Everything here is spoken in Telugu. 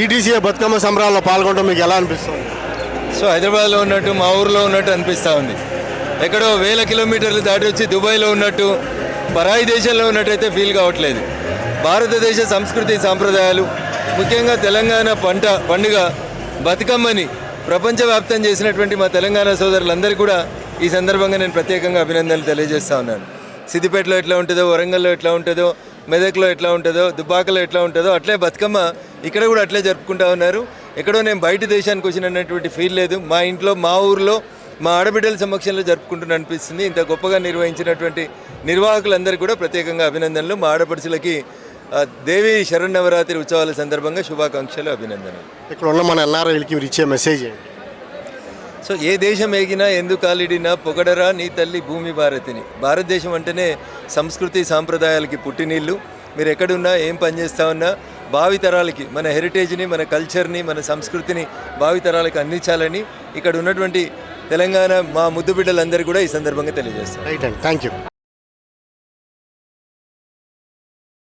ఈటీసీఏ బతుకమ్మ సంబరాల్లో పాల్గొనడం మీకు ఎలా అనిపిస్తుంది? సో హైదరాబాద్లో ఉన్నట్టు మా ఊర్లో ఉన్నట్టు అనిపిస్తూ ఉంది. ఎక్కడో వేల కిలోమీటర్లు దాటి వచ్చి దుబాయ్లో ఉన్నట్టు పరాయి దేశంలో ఉన్నట్టయితే ఫీల్ కావట్లేదు. భారతదేశ సంస్కృతి సాంప్రదాయాలు ముఖ్యంగా తెలంగాణ పంట పండుగ బతుకమ్మని ప్రపంచవ్యాప్తం చేసినటువంటి మా తెలంగాణ సోదరులందరికీ కూడా ఈ సందర్భంగా నేను ప్రత్యేకంగా అభినందనలు తెలియజేస్తా ఉన్నాను. సిద్దిపేటలో ఎట్లా ఉంటుందో వరంగల్లో ఎట్లా ఉంటుందో మెదక్లో ఎట్లా ఉంటుందో దుబ్బాకలో ఎట్లా ఉంటుందో అట్లే బతుకమ్మ ఇక్కడ కూడా అట్లే జరుపుకుంటా ఉన్నారు. ఎక్కడో నేను బయట దేశానికి వచ్చినటువంటి ఫీల్ లేదు. మా ఇంట్లో మా ఊర్లో మా ఆడబిడ్డల సమక్షంలో జరుపుకుంటున్న అనిపిస్తుంది. ఇంత గొప్పగా నిర్వహించినటువంటి నిర్వాహకులందరికీ కూడా ప్రత్యేకంగా అభినందనలు. మా ఆడపడుచులకి దేవి దేవి శరణవరాత్రి ఉత్సవాల సందర్భంగా శుభాకాంక్షలు అభినందనలు. ఇక్కడ ఉన్న మన ఎన్ఆర్ఐలకి మీరు ఇచ్చే మెసేజ్ ఏంటి? సో ఏ దేశం ఎగినా ఎందుకు కాలిడినా పొగడరా నీ తల్లి భూమి భారతిని. భారతదేశం అంటేనే సంస్కృతి సాంప్రదాయాలకి పుట్టినీళ్ళు. మీరు ఎక్కడున్నా ఏం పని చేస్తా ఉన్నా భావితరాలకి మన హెరిటేజ్ని మన కల్చర్ని మన సంస్కృతిని భావితరాలకు అందించాలని ఇక్కడ ఉన్నటువంటి తెలంగాణ మా ముద్దు బిడ్డలందరూ కూడా ఈ సందర్భంగా తెలియజేస్తారు రైట్ అండి థ్యాంక్ యూ